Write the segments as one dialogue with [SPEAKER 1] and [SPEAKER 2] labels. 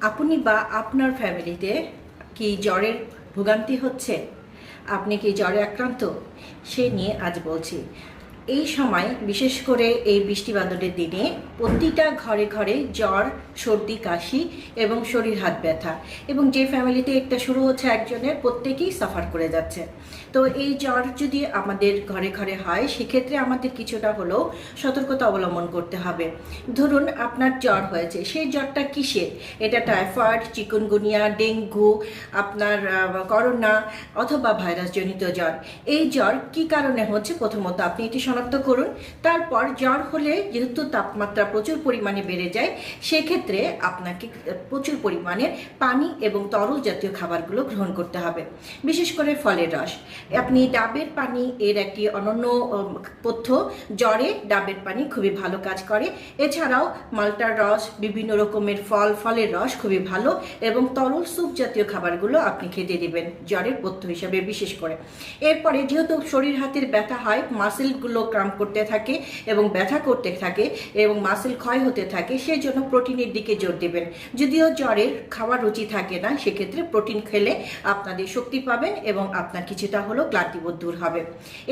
[SPEAKER 1] আপনি বা আপনার ফ্যামিলিতে কি জ্বরের ভোগান্তি হচ্ছে? আপনি কি জ্বরে আক্রান্ত? সে নিয়ে আজ বলছি। এই সময়, বিশেষ করে এই বৃষ্টি বাদলের দিনে, প্রতিটা ঘরে ঘরে জ্বর, সর্দি, কাশি এবং শরীর হাত ব্যথা এবং যে ফ্যামিলিতে একটা শুরু হচ্ছে একজনের, প্রত্যেকেই সাফার করে যাচ্ছে। তো এই জ্বর যদি আমাদের ঘরে ঘরে হয়, সেক্ষেত্রে আমাদের কিছুটা হলেও সতর্কতা অবলম্বন করতে হবে। ধরুন, আপনার জ্বর হয়েছে, সেই জ্বরটা কিসের? এটা টাইফয়েড, চিকুনগুনিয়া, ডেঙ্গু, আপনার করোনা অথবা ভাইরাসজনিত জ্বর। এই জ্বর কি কারণে হচ্ছে? প্রথমত আপনি এটি শনাক্ত করুন। তারপর জ্বর হলে যেহেতু তাপমাত্রা প্রচুর পরিমাণে বেড়ে যায়, সেক্ষেত্রে আপনাকে প্রচুর পরিমাণে পানি এবং তরল জাতীয় খাবারগুলো গ্রহণ করতে হবে, বিশেষ করে ফলের রস। আপনি ডাবের পানি, এর একটি অনন্য পথ্য জ্বরে ডাবের পানি খুবই ভালো কাজ করে। এছাড়াও মাল্টার রস, বিভিন্ন রকমের ফল, ফলের রস খুবই ভালো এবং তরল স্যুপ জাতীয় খাবারগুলো আপনি খেতে দেবেন, জ্বরের পথ্য হিসাবে বিশেষ করে। এরপরে যেহেতু শরীর হাতের ব্যথা হয়, মাসেলগুলো ক্রাম করতে থাকে এবং ব্যথা করতে থাকে এবং মাসেল ক্ষয় হতে থাকে সেই জন্য প্রোটিনের দিকে জোর দেবেন। যদিও জ্বরের খাওয়ার রুচি থাকে না সেক্ষেত্রে প্রোটিন খেলে আপনাদের শক্তি পাবেন এবং আপনার কিছুটা হলেও ক্লান্তিবোধ দূর হবে।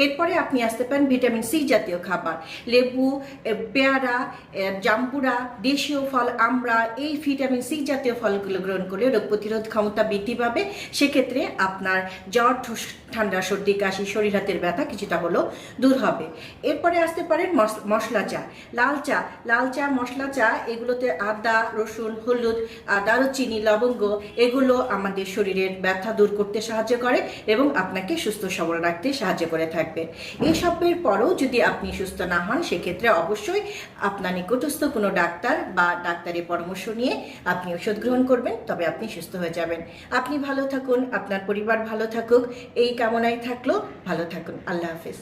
[SPEAKER 1] এরপরে আপনি আসতে পারেন ভিটামিন সি জাতীয় খাবার। লেবু পেয়ারা এ, জাম্বুরা দেশীয় ফল আমরা এই ভিটামিন সি জাতীয় ফলগুলো গ্রহণ করলে রোগ প্রতিরোধ ক্ষমতা বৃদ্ধি পাবে। সেক্ষেত্রে আপনার জ্বর ঠান্ডা সর্দি কাশি শরীর হাতের ব্যথা কিছুটা হলেও দূর হবে। এরপরে আসতে পারেন মশলা চা। লাল চা লাল চা, মশলা চা, এগুলোতে আদা, রসুন, হলুদ দারুচিনি, লবঙ্গ, এগুলো আমাদের শরীরের ব্যথা দূর করতে সাহায্য করে এবং আপনাকে সুস্থ সবল রাখতে সাহায্য করে থাকবে। এইসবের পরেও যদি আপনি সুস্থ না হন, সেক্ষেত্রে অবশ্যই আপনার নিকটস্থ কোনো ডাক্তার বা ডাক্তারের পরামর্শ নিয়ে আপনি ওষুধ গ্রহণ করবেন, তবে আপনি সুস্থ হয়ে যাবেন। আপনি ভালো থাকুন, আপনার পরিবার ভালো থাকুক, এই কামনায় থাকল। ভালো থাকুন, আল্লাহ হাফিজ।